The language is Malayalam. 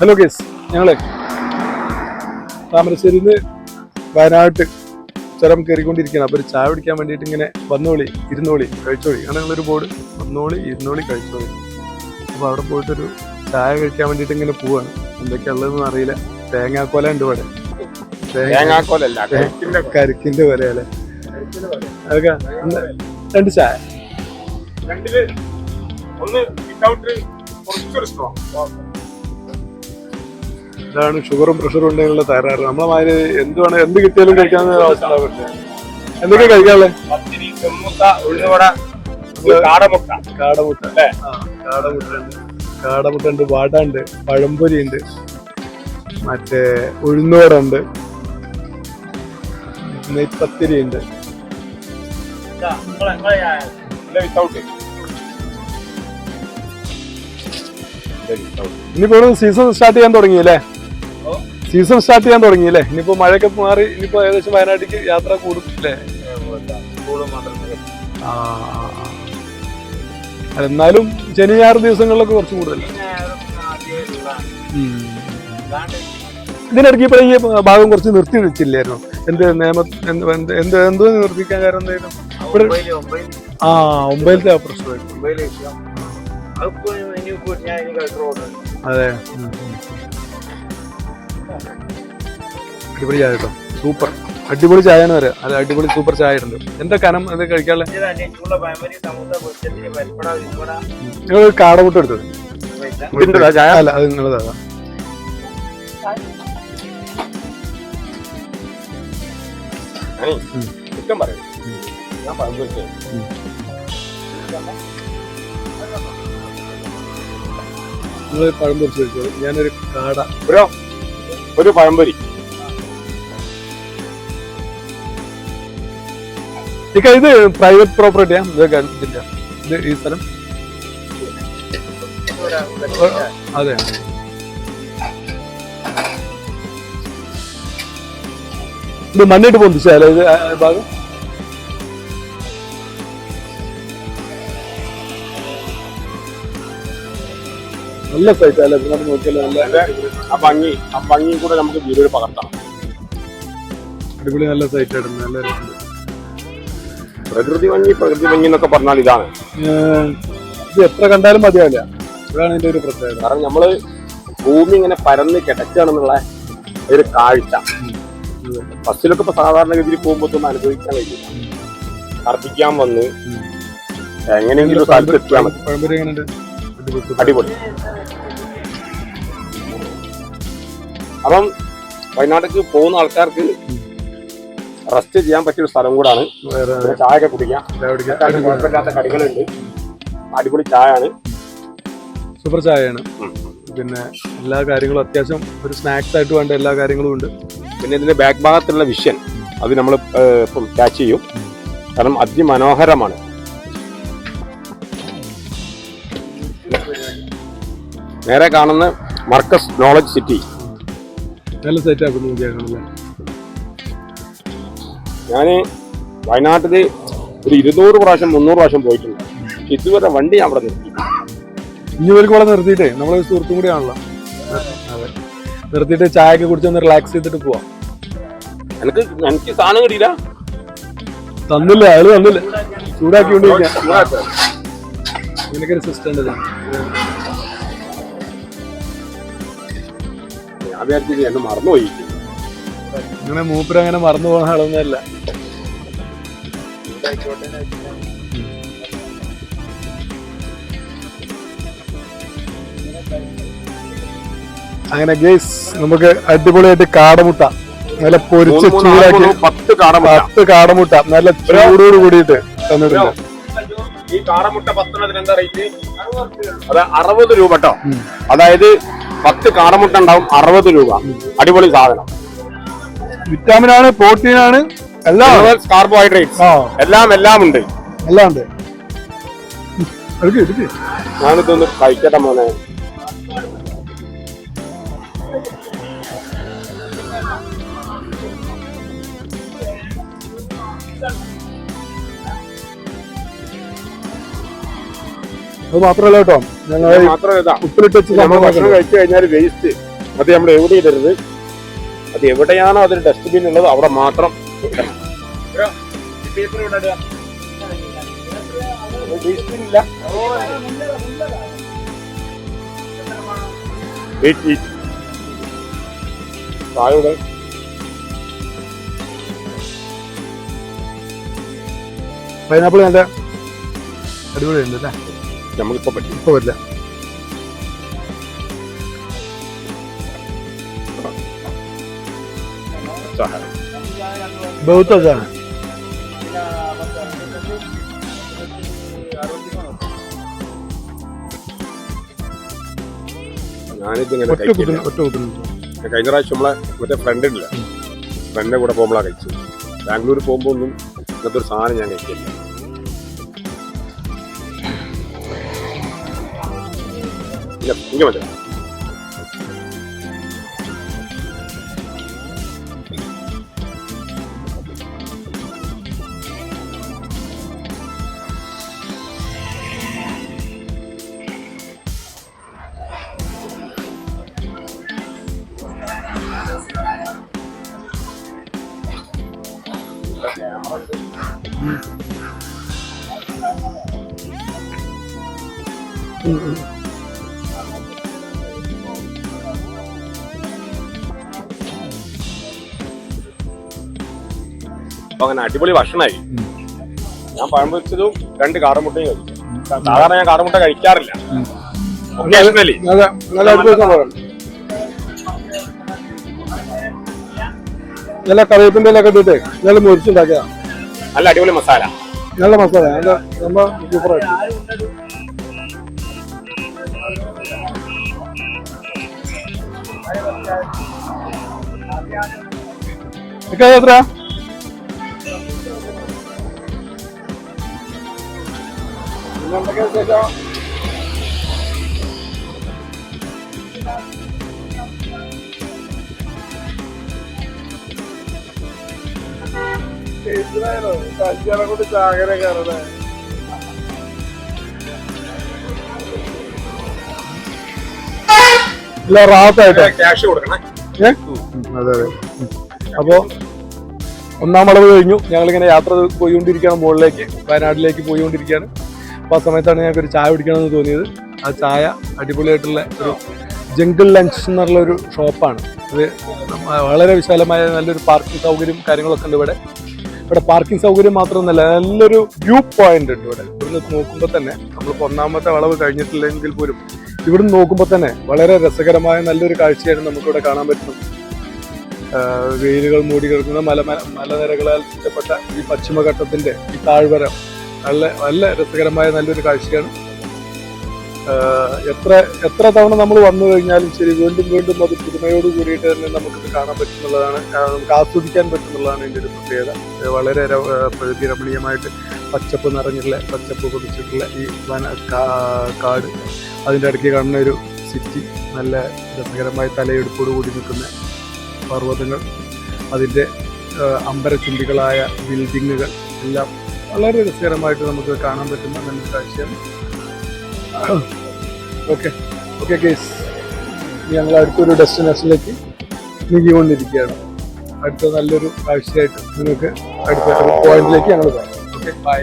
ഹലോ കേസ് ഞങ്ങളെ താമരശ്ശേരിയിൽ നിന്ന് വയനാട്ട് ചുരം കയറിക്കൊണ്ടിരിക്കുകയാണ്. അപ്പോൾ ഒരു ചായ പിടിക്കാൻ വേണ്ടിയിട്ട് ഇങ്ങനെ വന്നോളി ഇരുന്നോളി കഴിച്ചോളി. അങ്ങനെ ഞങ്ങളൊരു ബോർഡ് വന്നോളി ഇരുന്നോളി കഴിച്ചോളി. അപ്പോൾ അവിടെ പോയിട്ടൊരു ചായ കഴിക്കാൻ വേണ്ടിയിട്ട് ഇങ്ങനെ പോവാണ്. എന്തൊക്കെയാ ഉള്ളതെന്ന് അറിയില്ല. തേങ്ങാക്കോല ഉണ്ട് ഇവിടെ. തേങ്ങ തേങ്ങാക്കോലല്ല കരിക്കിന്റെ വരെ അല്ലേ? അതൊക്കെ രണ്ട് ചായ. രണ്ടിൽ ഒന്ന് വിത്തൗട്ട് കുറച്ചൊരു സ്ട്രോങ് ഇതാണ് ഷുഗറും പ്രഷറും ഉണ്ടെങ്കിലുള്ള തകരാറ് നമ്മളെ മാതിരി എന്ത് വേണം എന്ത് കിട്ടിയാലും കഴിക്കാൻ അവസ്ഥ പക്ഷേ. എന്തൊക്കെ കഴിക്കാല്ലേ കാടമുട്ട. കാടമുട്ട. അല്ലേ? ആ കാടമുട്ട ഉണ്ട് വാട പഴംപൊരി ഉണ്ട്. മറ്റേ ഉഴുന്നോട ഉണ്ട് നെയ്പത്തിരി ഉണ്ട് ഇനി പോലും സീസൺ സ്റ്റാർട്ട് ചെയ്യാൻ തുടങ്ങിയല്ലേ സീസൺ സ്റ്റാർട്ട് ചെയ്യാൻ തുടങ്ങി അല്ലേ? ഇനിയിപ്പോ മഴയൊക്കെ മാറി ഇനിയിപ്പോ ഏകദേശം വയനാട്ടിലേക്ക് യാത്ര കൂടും അല്ലേ? ആ, ആ, ആ. അല്ല, എന്നാലും ശനി ഞായർ ദിവസങ്ങളിലൊക്കെ കുറച്ച് കൂടുതൽ ഇതിനിടയ്ക്ക് ഇപ്പോൾ ഈ ഭാഗം കുറച്ച് നിർത്തി വെച്ചില്ലായിരുന്നു. എന്ത് നിയമ എന്ത് എന്ത് നിർത്തിക്കാൻ കാരണം ഇവിടെ ആ ഒമ്പതിലത്തെ പ്രശ്നമായിരുന്നു അതെ. അടിപൊളി ചായ കേട്ടോ. സൂപ്പർ. അടിപൊളി ചായ എന്ന് പറയാം അത് അടിപൊളി സൂപ്പർ ചായ ഉണ്ട്. എന്താ കനം? അത് കഴിക്കാനുള്ള? നിങ്ങൾ കാടമുട്ട എടുത്തത്? അല്ല അത് നിങ്ങളതാ. കുറ്റം പറയും. ഞാൻ പഴംപൊരിച്ചത് നിങ്ങൾ പഴം പൊരിച്ച് വെച്ചോളൂ ഞാനൊരു കാട. ഒരു ഒരു പഴംപൊരി. ഇത് പ്രൈവറ്റ് പ്രോപ്പർട്ടിയാ ഇത് ഇത് ഈ സ്ഥലം? അതെ. ഇത് മണ്ണിട്ട് പൊന്തിച്ചാലേ ഇത് ഭാഗം? നല്ല സൈറ്റ് അല്ലേ? ഇവിടെ നോക്കിയാലോ നല്ല ആ ഭംഗി ആ ഭംഗിയും കൂടെ നമുക്ക് വീഡിയോയിൽ പകർത്താം. അടിപൊളി നല്ല സൈറ്റ് ആയിരുന്നു നല്ല രസമുണ്ട്. പ്രകൃതി ഭംഗി പ്രകൃതി ഭംഗി എന്നൊക്കെ പറഞ്ഞാൽ ഇതാണ്. ഇത് എത്ര കണ്ടാലും മതിയാവില്ല. ഇതാണ് ഇതിന്റെ ഒരു പ്രത്യേകത. കാരണം നമ്മൾ ഭൂമി ഇങ്ങനെ പരന്ന് കിടക്കുകയാണെന്നുള്ള ഒരു കാഴ്ച. ബസ്സിലൊക്കെ ഇപ്പൊ സാധാരണഗതിയിൽ പോകുമ്പോൾ ഒന്നും അനുഭവിക്കാൻ കഴിയില്ല. ഛർദ്ദിക്കാൻ വന്ന് എങ്ങനെയെങ്കിലും സ്ഥലത്ത് എത്തിയാൽ മതി. അടിപൊളി. അപ്പം വയനാട്ടിലേക്ക് പോകുന്ന ആൾക്കാർക്ക് റെസ്റ്റ് ചെയ്യാൻ പറ്റിയ ഒരു സ്ഥലം കൂടാണ്. ചായ ഒക്കെ കുടിക്കാം കുഴപ്പമില്ലാത്ത കടികളുണ്ട്. അടിപൊളി ചായ ആണ് സൂപ്പർ ചായയാണ്. പിന്നെ എല്ലാ കാര്യങ്ങളും അത്യാവശ്യം ഒരു സ്നാക്സ് ആയിട്ട് വേണ്ട എല്ലാ കാര്യങ്ങളും ഉണ്ട്. പിന്നെ ഇതിന്റെ ബാക്ക് ഭാഗത്തുള്ള വിഷൻ അത് നമ്മൾ ഇപ്പം ക്യാച്ച് ചെയ്യും. കാരണം അതിമനോഹരമാണ്. നേരെ കാണുന്ന മർക്കസ് നോളജ് സിറ്റി നല്ല സെറ്റ് ആക്കുന്നു നോക്കിയാണല്ലേ ഞാൻ വയനാട്ടിൽ ഒരു ഇരുന്നൂറ് പ്രാവശ്യം മുന്നൂറ് പ്രാവശ്യം പോയിട്ടുണ്ട്. ഇതുവരെ വണ്ടി ഞാൻ അവിടെ നിർത്തി. ഇനി ഒരു കൂടെ നിർത്തിയിട്ടേ നമ്മളെ സുഹൃത്തും കൂടിയാണല്ലോ അതെ. നിർത്തിയിട്ട് ചായ ഒക്കെ കുടിച്ച് ഒന്ന് റിലാക്സ് ചെയ്തിട്ട് പോവാം. എനിക്ക് എനിക്ക് സാധനം കിട്ടില്ല തന്നില്ല അയാൾ തന്നില്ല. ചൂടാക്കി. കൊണ്ടിരിക്കാം എനിക്കൊരു സിസ്റ്റം ഉണ്ട് വിചാരിച്ചത് എന്നെ മറന്നുപോയി. ഇങ്ങനെ മൂപ്പര് അങ്ങനെ മറന്നു പോകുന്ന ആളൊന്നുമല്ല. അങ്ങനെ ഗേസ് നമുക്ക് അടിപൊളിയായിട്ട് കാടമുട്ട. നല്ല പൊരിച്ച് ചൂടാക്കി പത്ത് കാടമുട്ട. പത്ത് കാടമുട്ട. നല്ല ചൂടോട് കൂടിയിട്ട് തന്നിട്ടുണ്ട്. ഈ കാടമുട്ട പത്തെണ്ണത്തിന് എന്താ റേറ്റ് അത് അറുപത് രൂപ കേട്ടോ അതായത് പത്ത് കാടമുട്ട ഉണ്ടാവും അറുപത് രൂപ. അടിപൊളി സാധനം. വിറ്റാമിൻ ആണ് പ്രോട്ടീൻ ആണ് എല്ലാം. കാർബോഹൈഡ്രേറ്റ്സ് എല്ലാം എല്ലാം ഉണ്ട്. എല്ലാം ഉണ്ട് ഞാനിതൊന്ന് കഴിക്കട്ടെ മോനെ. അത് മാത്രമല്ല കേട്ടോ. ഞങ്ങൾ മാത്രമല്ല ഇതാ. ഉപ്പിലിട്ട് വെച്ച നമ്മൾ ഭക്ഷണം കഴിച്ചു കഴിഞ്ഞാൽ വേസ്റ്റ് അത് നമ്മൾ എവിടെ ഇടരുത്? അത് എവിടെയാണോ അതിന് ഡസ്റ്റ്ബിൻ ഉള്ളത് അവിടെ മാത്രം. താഴെ പൈനാപ്പിൾ നല്ല അടിപൊളിയുണ്ട് അല്ലേ? നമ്മളിപ്പോ പറ്റും. ഇപ്പോൾ പറ്റില്ല സഹായം. ബഹുത്ത് അതാണ് ഞാനിതിങ്ങനെ ഒറ്റ കഴിക്കില്ല. കുത്തുന്നു ഒറ്റ കുത്തുന്നു കഴിഞ്ഞ പ്രാവശ്യം നമ്മളെ മറ്റേ ഫ്രണ്ട് ഇല്ല? ഫ്രണ്ടിന്റെ കൂടെ പോകുമ്പോഴാണ് കഴിച്ചത്. ബാംഗ്ലൂർ പോകുമ്പോൾ ഒന്നും ഇങ്ങനത്തെ ഒരു സാധനം ഞാൻ കഴിക്കില്ല. ഇല്ല ഇങ്ങനെ മതി ഉം, ഉം. അപ്പൊ അങ്ങനെ അടിപൊളി ഭക്ഷണമായി ഞാൻ പഴം പൊരിച്ചതും രണ്ട് കാടമുട്ടയും കഴിച്ചു. സാധാരണ ഞാൻ കാടമുട്ട കഴിക്കാറില്ല. നല്ല കറിവേപ്പിന്റെ ഇലയൊക്കെ ഇട്ടിട്ട് നല്ല മുരിച്ചുണ്ടാക്കിയതാ. നല്ല അടിപൊളി മസാല. നല്ല മസാല നല്ല നമ്മൾ സൂപ്പറായിട്ട് ഒക്കെ എത്ര കൊണ്ട് ചാകര കയറണേ ഇല്ല റാത്തായിട്ട് ക്യാഷ് കൊടുക്കണേ. ഏ? അതെ അതെ. അപ്പോ ഒന്നാം വളവ് കഴിഞ്ഞു. ഞങ്ങളിങ്ങനെ യാത്ര പോയിക്കൊണ്ടിരിക്കുകയാണ്. മുകളിലേക്ക് വയനാട്ടിലേക്ക് പോയിക്കൊണ്ടിരിക്കുകയാണ്. അപ്പോൾ ആ സമയത്താണ് ഞങ്ങൾക്ക് ഒരു ചായ കുടിക്കണമെന്ന് തോന്നിയത്. ആ ചായ അടിപൊളിയായിട്ടുള്ള ഒരു ജംഗിൾ ലഞ്ച് എന്നുള്ള ഒരു ഷോപ്പാണ് ഇത് വളരെ വിശാലമായ നല്ലൊരു പാർക്കിംഗ് സൗകര്യം കാര്യങ്ങളൊക്കെ ഉണ്ട് ഇവിടെ. ഇവിടെ പാർക്കിംഗ് സൗകര്യം മാത്രമൊന്നുമല്ല നല്ലൊരു വ്യൂ പോയിന്റ് ഉണ്ട് ഇവിടെ. ഇവിടുന്ന് നോക്കുമ്പോൾ തന്നെ നമ്മൾ ഒന്നാമത്തെ വളവ് കഴിഞ്ഞിട്ടില്ലെങ്കിൽ പോലും ഇവിടുന്ന് നോക്കുമ്പോൾ തന്നെ വളരെ രസകരമായ നല്ലൊരു കാഴ്ചയാണ് നമുക്കിവിടെ കാണാൻ പറ്റുന്നത്. വെയിലുകൾ മൂടി കിടക്കുന്ന മല മലനിരകളാൽ ചുറ്റപ്പെട്ട ഈ പശ്ചിമഘട്ടത്തിന്റെ ഈ താഴ്വര നല്ല നല്ല രസകരമായ നല്ലൊരു കാഴ്ചയാണ്. എത്ര എത്ര തവണ നമ്മൾ വന്നു കഴിഞ്ഞാലും ശരി വീണ്ടും വീണ്ടും അത് പുതുമയോട് കൂടിയിട്ട് തന്നെ നമുക്കിത് കാണാൻ പറ്റുന്നുള്ളതാണ്. നമുക്ക് ആസ്വദിക്കാൻ പറ്റുന്നുള്ളതാണ് ഇതിന്റെ ഒരു പ്രത്യേകത. വളരെ പ്രകൃതി രമണീയമായിട്ട് പച്ചപ്പ് നിറഞ്ഞിട്ടുള്ള പച്ചപ്പ് പൊതിച്ചിട്ടുള്ള ഈ വന കാട്. അതിന്റെ ഇടയ്ക്ക് കാണുന്ന ഒരു സിറ്റി നല്ല രസകരമായ തലയെടുപ്പോട് കൂടി നിൽക്കുന്ന പർവതങ്ങൾ. അതിന്റെ അമ്പരചുംബികളായ ബിൽഡിങ്ങുകൾ എല്ലാം വളരെ രസകരമായിട്ട് നമുക്ക് കാണാൻ പറ്റുന്ന നല്ലൊരു കാഴ്ചയാണ് ഓക്കെ ഓക്കെ കേസ് ഞങ്ങൾ അടുത്തൊരു ഡെസ്റ്റിനേഷനിലേക്ക് നീങ്ങിക്കൊണ്ടിരിക്കുകയാണ്. അടുത്ത നല്ലൊരു കാഴ്ചയായിട്ട് നിങ്ങൾക്ക് അടുത്ത പോയിന്റിലേക്ക് ഞങ്ങൾ പറയാം ഓക്കെ ബൈ